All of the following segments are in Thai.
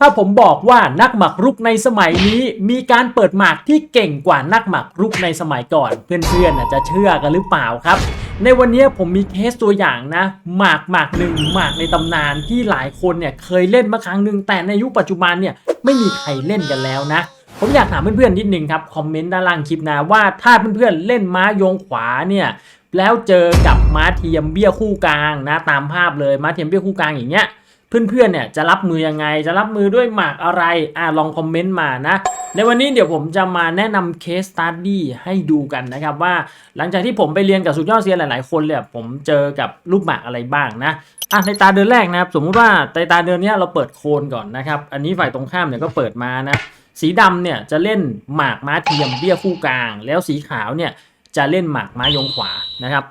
ถ้าผมบอกว่านักหมากรุกในสมัยนี้ มีการเปิดหมากที่เก่งกว่านักหมากรุกในสมัยก่อน เพื่อนๆจะเชื่อกันหรือเปล่าครับ ในวันนี้ผมมีเคสตัวอย่างนะหมากหมากหนึ่งหมากในตำนานที่หลายคนเนี่ยเคยเล่นมาครั้งหนึ่งแต่ในยุคปัจจุบันเนี่ยไม่มีใครเล่นกันแล้วนะ ผมอยากถามเพื่อนๆนิดนึงครับคอมเมนต์ด้านล่างคลิปนะว่าถ้าเพื่อนๆเล่นม้าโยงขวาเนี่ยแล้วเจอกับม้าเทียมเบี้ยคู่กลางนะตามภาพเลยม้าเทียมเบี้ยคู่กลางอย่างเงี้ย เพื่อนๆเนี่ยจะรับมือยังไง จะรับมือด้วยหมากอะไรอ่าลองคอมเมนต์มานะ ในวันนี้เดี๋ยวผมจะมาแนะนำเคสสตัดดี้ให้ดูกันนะครับว่าหลังจากที่ผมไปเรียนกับสุดยอดเซียนหลายๆคนเนี่ยผมเจอกับรูปหมากอะไรบ้างนะอะในตาเดินแรกนะครับสมมุติว่าในตาเดินนี้เราเปิดโคนก่อนนะครับ อันนี้ฝ่ายตรงข้ามเนี่ยก็เปิดมานะสีดำเนี่ยจะเล่นหมากม้าเทียมเบี้ยคู่กลาง แล้วสีขาวเนี่ยจะเล่นหมากม้ายงขวานะครับ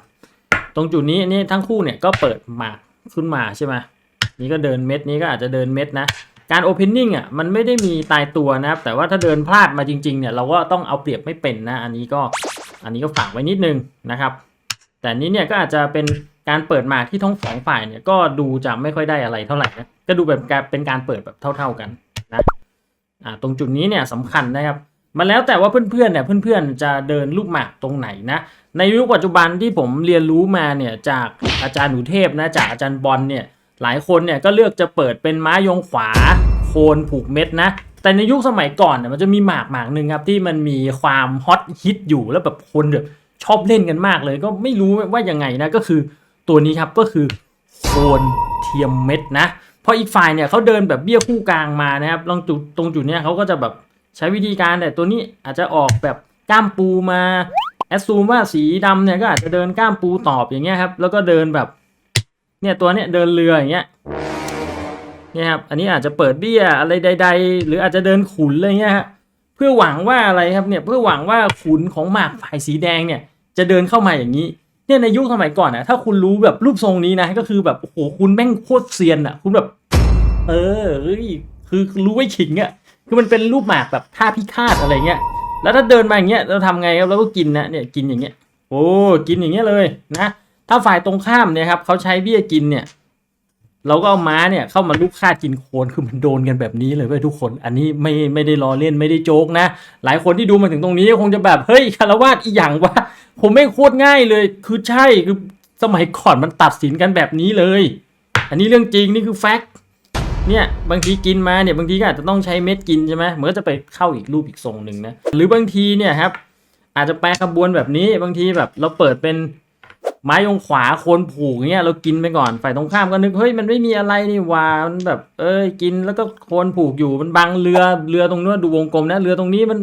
ตรงจุดนี้นี่ทั้งคู่เนี่ยก็เปิดหมากขึ้นมาใช่ไหม นี่ก็เดินเม็ดนี้ก็อาจจะเดินเม็ดนะ การโอเพนนิ่งอะมันไม่ได้มีตายตัวนะครับ แต่ว่าถ้าเดินพลาดมาจริงๆเนี่ยเราก็ต้องเอาเปรียบไม่เป็นนะ อันนี้ก็อันนี้ก็ฝากไว้นิดนึงนะครับ แต่นี้เนี่ยก็อาจจะเป็นการเปิดหมากที่ทั้งสองฝ่ายเนี่ยก็ดูจะไม่ค่อยได้อะไรเท่าไหร่นะก็ดูแบบการเป็นการเปิดแบบเท่า ๆกันนะอ่าตรงจุดนี้เนี่ยสำคัญนะครับมันแล้วแต่ว่าเพื่อนๆเนี่ยเพื่อนๆจะเดินลูกหมากตรงไหนนะในยุคปัจจุบันที่ผมเรียนรู้มาเนี่ยจากอาจารย์หนูเทพนะจากอาจารย์บอลเนี่ย หลายคนเนี่ยก็เลือกจะเปิดเป็นม้ายงขวาโคนผูกเม็ดนะแต่ในยุคสมัยก่อนเนี่ยมันจะมีหมากหมากหนึ่งครับที่มันมีความฮอตฮิตอยู่แล้วแบบคนแบบชอบเล่นกันมากเลยก็ไม่รู้ว่ายังไงนะก็คือตัวนี้ครับก็คือโคนเทียมเม็ดนะพราะอีกฝ่ายเนี่ยเขาเดินแบบเบี้ยคู่กลางมานะครับลองจุดตรงจุดเนี้ยเขาก็จะแบบใช้วิธีการแต่ตัวนี้อาจจะออกแบบก้ามปูมาแอดซูมว่าสีดำเนี่ยก็อาจจะเดินก้ามปูตอบอย่างเงี้ยครับแล้วก็เดินแบบ เนี่ยตัวเนี้ยเดินเรืออย่างเงี้ยเนี่ยครับ อันนี้อาจจะเปิดเบี้ยอะไรใด ๆ หรืออาจจะเดินขุนอะไรเงี้ยฮะเพื่อหวังว่าอะไรครับเนี่ยเพื่อหวังว่าขุนของหมากฝ่ายสีแดงเนี่ยจะเดินเข้ามาอย่างนี้เนี่ยในยุคสมัยก่อนนะถ้าคุณรู้แบบรูปทรงนี้นะก็คือแบบโอ้โหคุณแม่งโคตรเซียนอะคุณแบบ เออเฮ้ยคือรู้ไว้ขิงอะคือมันเป็นรูปหมากแบบท่าพิฆาตอะไรเงี้ยแล้วถ้าเดินมาอย่างเงี้ยเราทำไงครับเราก็กินนะเนี่ยกินอย่างเงี้ยโอ้กินอย่างเงี้ยเลยนะ ถ้าฝ่ายตรงข้ามเนี่ยครับเขาใช้เบี้ยกินเนี่ย เราก็เอาม้าเนี่ยเข้ามาลูกคากินโคนคือมันโดนกันแบบนี้เลยเว้ยทุกคน อันนี้ไม่ไม่ได้ล้อเล่นไม่ได้โจ๊กนะ หลายคนที่ดูมาถึงตรงนี้คงจะแบบเฮ้ยคารวาสอีหยังวะผมไม่โคตรง่ายเลย คือใช่คือสมัยก่อนมันตัดสินกันแบบนี้เลย อันนี้เรื่องจริงนี่คือแฟกต์เนี่ยบางทีกินมาเนี่ยบางทีก็อาจจะต้องใช้เม็ดกินใช่ไหมมันก็จะไปเข้าอีกรูปอีกทรงหนึ่งนะหรือบางทีเนี่ยครับอาจจะแปลขบวนแบบนี้บางทีแบบเราเปิดเป็น ไม้ยงขวาโคนผูกเงี้ยเรากินไปก่อนฝ่ายตรงข้ามก็นึกเฮ้ยมันไม่มีอะไรนี่วามันแบบ เอ้ยกินแล้วก็โคนผูกอยู่มันบังเรือเรือตรงนู้นดูวงกลมนะเรือตรงนี้มัน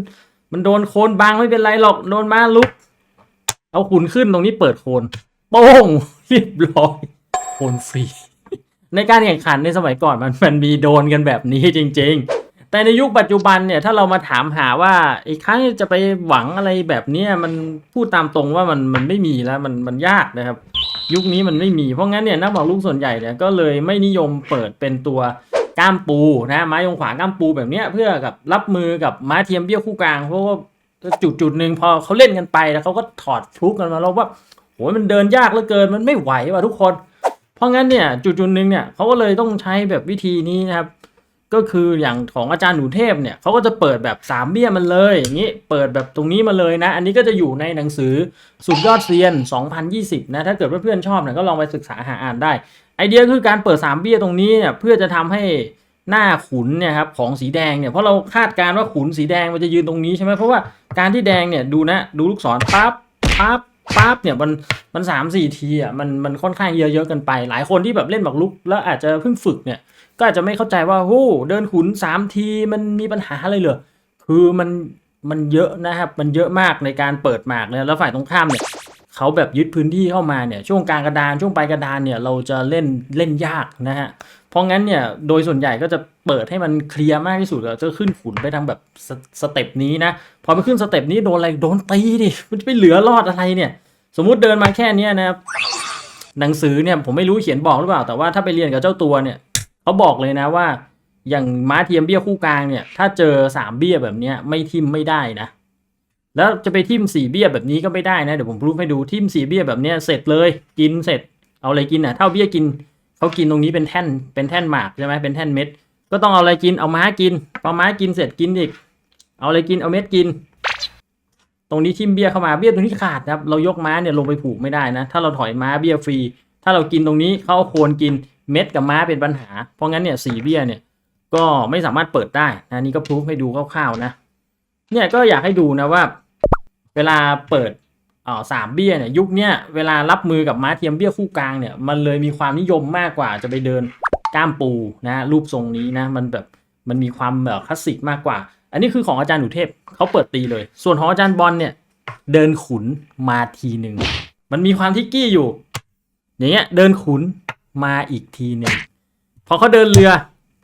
มันโดนโคนบังไม่เป็นไรหรอกโดนม้าลุก เอาขุนขึ้นตรงนี้เปิดโคนโป้งเรียบร้อยโคนฟรีในการแข่งขันในสมัยก่อนมันมันมีโดนกันแบบนี้จริง ๆ แต่ในยุคปัจจุบันเนี่ยถ้าเรามาถามหาว่าอีกครั้งจะไปหวังอะไรแบบเนี้ยมันพูดตามตรงว่ามันมันไม่มีแล้วมันมันยากนะครับ ยุคนี้มันไม่มีเพราะงั้นเนี่ยนักบอกลูกส่วนใหญ่เนี่ยก็เลยไม่นิยมเปิดเป็นตัวก้ามปูนะไม้ยงขวาก้ามปูแบบเนี้ยเพื่อกับรับมือกับม้าเทียมเบี้ยวคู่กลางเพราะว่าจุดจุดหนึ่งพอเขาเล่นกันไปแล้วเขาก็ถอดฟลุกกันมาแล้วว่าโหยมันเดินยากเหลือเกินมันไม่ไหวว่ะทุกคน เพราะงั้นเนี่ยจุดจุดหนึ่งเนี่ยเขาก็เลยต้องใช้แบบวิธีนี้นะครับ ก็คืออย่างของอาจารย์หนูเทพเนี่ยเขาก็จะเปิดแบบสามเบี้ยมันเลยอย่างนี้เปิดแบบตรงนี้มาเลยนะ อันนี้ก็จะอยู่ในหนังสือสุดยอดเซียน 2020 นะถ้าเกิดเพื่อนๆชอบเนี่ยก็ลองไปศึกษาหาอ่านได้ ไอเดียคือการเปิดสามเบี้ยตรงนี้เนี่ยเพื่อจะทำให้หน้าขุนเนี่ยครับของสีแดงเนี่ยเพราะเราคาดการณ์ว่าขุนสีแดงมันจะยืนตรงนี้ใช่ไหมเพราะว่าการที่แดงเนี่ยดูนะดูลูกศรปั๊บปั๊บ ปั๊บเนี่ยมันมันสามสี่ทีอะมันมันค่อนข้างเยอะเยอะๆกันไป หลายคนที่แบบเล่นหมากรุก แล้วอาจจะเพิ่งฝึกเนี่ย ก็อาจจะไม่เข้าใจว่าโอ้เดินขุนสามทีมันมีปัญหาอะไรเหรอคือมันมันเยอะนะครับ มันเยอะมากในการเปิดหมากเนี่ยแล้วฝ่ายตรงข้ามเนี่ย เขาแบบยึดพื้นที่เข้ามาเนี่ยช่วงกลางกระดานช่วงปลายกระดานเนี่ยเราจะเล่นเล่นยากนะฮะเพราะงั้นเนี่ยโดยส่วนใหญ่ก็จะเปิดให้มันเคลียร์มากที่สุดเราจะขึ้นขุนไปทางแบบสสเต็ปนี้นะพอไปขึ้นสเต็ปนี้โดนอะไรโดนตีดิมันจะไปเหลือรอดอะไรเนี่ย สมมุติเดินมาแค่นี้นะครับหนังสือเนี่ยผมไม่รู้เขียนบอกหรือเปล่า แต่ว่าถ้าไปเรียนกับเจ้าตัวเนี่ยเขาบอกเลยนะว่า อย่างม้าเทียมเบี้ยคู่กลางเนี่ย ถ้าเจอสามเบี้ยแบบเนี้ยไม่ทิมไม่ได้นะ แล้วจะไปทิมสี่เบี้ยแบบนี้ก็ไม่ได้นะเดี๋ยวผมรูปให้ดูทิมสี่เบี้ยแบบเนี้ยเสร็จเลยกินเสร็จเอาอะไรกินอะเท่าเบี้ยกินเขากินตรงนี้เป็นแท่นเป็นแท่นหมากใช่ไหมเป็นแท่นเม็ด ก็ต้องเอาอะไรกินเอาม้ากินพอม้ากินเสร็จกินอีก เอาอะไรกินเอาเม็ดกิน ตรงนี้ทิมเบี้ยเข้ามาเบี้ยตรงนี้ขาดนะครับเรายกม้าเนี่ยลงไปผูกไม่ได้นะ ถ้าเราถอยม้าเบี้ยฟรี ถ้าเรากินตรงนี้เขาเอาโคนกินเม็ดกับม้าเป็นปัญหา เพราะงั้นเนี่ยสีเบี้ยเนี่ยก็ไม่สามารถเปิดได้นะนี่ก็พรูฟให้ดูคร่าวๆนะ เนี่ยก็อยากให้ดูนะว่า เวลาเปิดอ่อสามเบี้ยเนี่ยยุคเนี้ยเวลารับมือกับม้าเทียมเบี้ยคู่กลางเนี่ยมันเลยมีความนิยมมากกว่าจะไปเดินก้ามปูนะรูปทรงนี้นะมันแบบมันมีความแบบคลาสสิกมากกว่า อันนี้คือของอาจารย์หนูเทพเขาเปิดตีเลย ส่วนของอาจารย์บอลเนี่ยเดินขุนมาทีหนึ่งมันมีความทิกกี้อยู่ อย่างเงี้ยเดินขุนมาอีกทีหนึ่งพอเขาเดินเรือ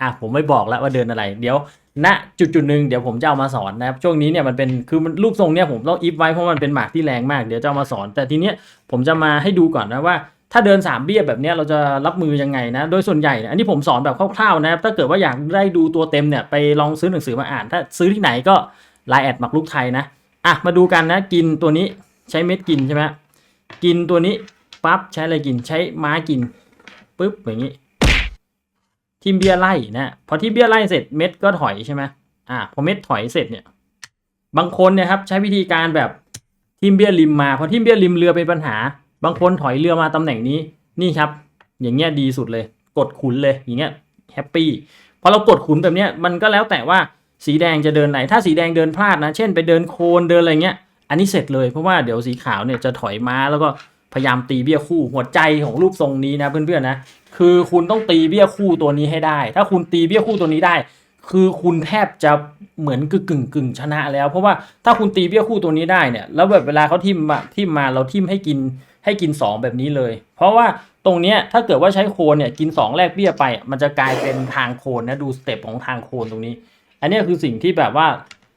อะผมไม่บอกแล้วว่าเดินอะไร เดี๋ยว ณจุดจุดหนึ่งเดี๋ยวผมจะเอามาสอนนะครับ ช่วงนี้เนี่ยมันเป็นคือมันรูปทรงเนี่ยผมต้องอิฟไว้เพราะมันเป็นหมากที่แรงมากเดี๋ยวจะเอามาสอน แต่ทีเนี้ยผมจะมาให้ดูก่อนนะว่า ถ้าเดินสามเบี้ยแบบเนี้ยเราจะรับมือยังไงนะ โดยส่วนใหญ่อันนี้ผมสอนแบบคร่าวๆนะครับ ถ้าเกิดว่าอยากได้ดูตัวเต็มเนี่ยไปลองซื้อหนังสือมาอ่าน ถ้าซื้อที่ไหนก็ไลน์แอดหมักลูกไทยนะอะมาดูกันนะกินตัวนี้ใช้เม็ดกินใช่ไหมกินตัวนี้ปั๊บใช้อะไรกินใช้ม้ากินปุ๊บอย่างนี้ ทีมเบียร์ไล่นะพอที่เบียร์ไล่เสร็จเม็ดก็ถอยใช่ไหมอ่าพอเม็ดถอยเสร็จเนี่ย บางคนเนี่ยครับใช้วิธีการแบบทีมเบียร์ริมมาพอทีมเบียร์ริมเรือเป็นปัญหา บางคนถอยเรือมาตำแหน่งนี้นี่ครับ อย่างเงี้ยดีสุดเลย กดขุนเลยอย่างเงี้ยแฮปปี้พอเรากดขุนแบบเนี้ยมันก็แล้วแต่ว่าสีแดงจะเดินไหน ถ้าสีแดงเดินพลาดนะ เช่นไปเดินโคนเดินอะไรเงี้ย อันนี้เสร็จเลยเพราะว่าเดี๋ยวสีขาวเนี่ยจะถอยม้าแล้วก็ พยายามตีเบี้ยคู่หัวใจของรูปทรงนี้นะเพื่อนๆนะคือคุณต้องตีเบี้ยคู่ตัวนี้ให้ได้ ถ้าคุณตีเบี้ยคู่ตัวนี้ได้ คือคุณแทบจะเหมือนกึ่งกึ่งกึ่งชนะแล้ว เพราะว่าถ้าคุณตีเบี้ยคู่ตัวนี้ได้เนี่ยแล้วแบบเวลาเขาทิมมาทิมมาเราทิมให้กินให้กิน 2 แบบนี้เลย เพราะว่าตรงเนี้ยถ้าเกิดว่าใช้โคนเนี่ยกิน 2แลกเบี้ยไป มันจะกลายเป็นทางโคนนะดูสเต็ปของทางโคนตรงนี้ อันนี้คือสิ่งที่แบบว่า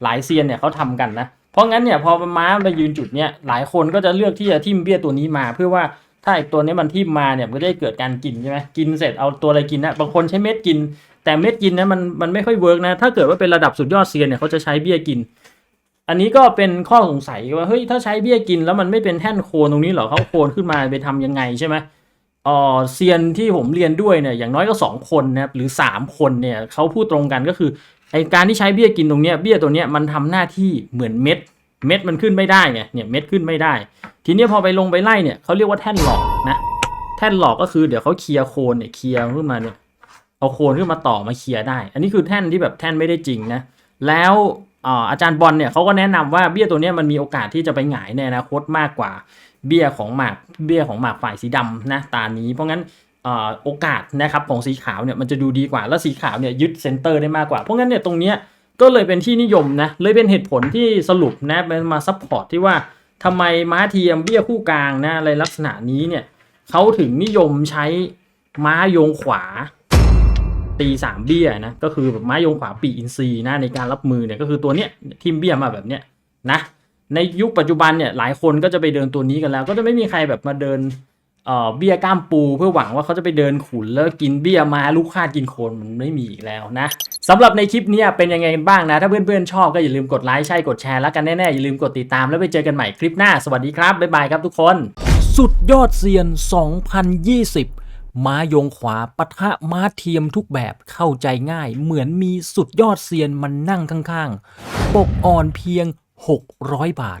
หลายเซียนเนี่ยเขาทำกันนะ เพราะงั้นเนี่ยพอม้ามายืนจุดเนี้ยหลายคนก็จะเลือกที่จะทิมเบี้ยตัวนี้มา เพื่อว่าถ้าไอ้ตัวนี้มันทิมมาเนี่ยมันก็ได้เกิดการกินใช่ไหมกินเสร็จเอาตัวอะไรกินนะบางคนใช้เม็ดกิน แต่เม็ดกินนะมันมันไม่ค่อยเวิร์กนะถ้าเกิดว่าเป็นระดับสุดยอดเซียนเนี่ยเขาจะใช้เบี้ยกิน อันนี้ก็เป็นข้อสงสัยว่าเฮ้ยถ้าใช้เบี้ยกิน แล้วมันไม่เป็นแท่นโคนตรงนี้เหรอเขาโคนขึ้นมาไปทำยังไงใช่ไหมเออเซียนที่ผมเรียนด้วยเนี่ยอย่างน้อยก็สองคนนะครับหรือสามคนเนี่ยเขาพูดตรงกันก็คือ ไอการที่ใช้เบี้ยกินตรงเนี้ยเบี้ยตัวเนี้ยมันทำหน้าที่เหมือนเม็ด เม็ดมันขึ้นไม่ได้ไงเนี่ยเม็ดขึ้นไม่ได้ ทีนี้พอไปลงไปไล่เนี่ยเขาเรียกว่าแท่นหลอกนะแท่นหลอกก็คือเดี๋ยวเขาเคลียร์โคนเนี่ยเคลียร์ขึ้นมาเนี่ยเอาโคนขึ้นมาต่อมาเคลียร์ได้ อันนี้คือแท่นที่แบบแท่นไม่ได้จริงนะแล้วอาจารย์บอลเนี่ยเขาก็แนะนำว่าเบี้ยตัวเนี้ยมันมีโอกาสที่จะไปหงายในอนาคตมากกว่าเบี้ยของหมากเบี้ยของหมากฝ่ายสีดำนะตานี้ เพราะงั้น โอกาสนะครับของสีขาวเนี่ยมันจะดูดีกว่า แล้วสีขาวเนี่ยยึดเซนเตอร์ได้มากกว่า เพราะงั้นเนี่ยตรงเนี้ยก็เลยเป็นที่นิยมนะเลยเป็นเหตุผลที่สรุปนะเป็นมาซัพพอร์ตที่ว่าทำไมม้าเทียมเบี้ยคู่กลางนะอะไรลักษณะนี้เนี่ยเขาถึงนิยมใช้ม้าโยงขวาตีสามเบี้ยนะก็คือแบบม้าโยงขวาปีอินซีนะในการรับมือเนี่ยก็คือตัวเนี้ยทิมเบี้ยมาแบบเนี้ยนะในยุคปัจจุบันเนี่ยหลายคนก็จะไปเดินตัวนี้กันแล้ว ก็จะไม่มีใครแบบมาเดิน เบี้ยกล้ามปูเพื่อหวังว่าเขาจะไปเดินขุนแล้วกินเบี้ยมาลูกคาดกินโคนมันไม่มีอีกแล้วนะสำหรับในคลิปนี้เป็นยังไงกันบ้างนะ ถ้าเพื่อนๆชอบก็อย่าลืมกดไลค์ใช่กดแชร์แล้วกันแน่ๆอย่าลืมกดติดตามแล้วไปเจอกันใหม่คลิปหน้าสวัสดีครับบ๊ายบายครับทุกคน สุดยอดเซียน 2020 ม้ายงขวาปะทะม้าเทียมทุกแบบเข้าใจง่าย เหมือนมีสุดยอดเซียนมันนั่งข้างๆปกอ่อนเพียง 600 บาท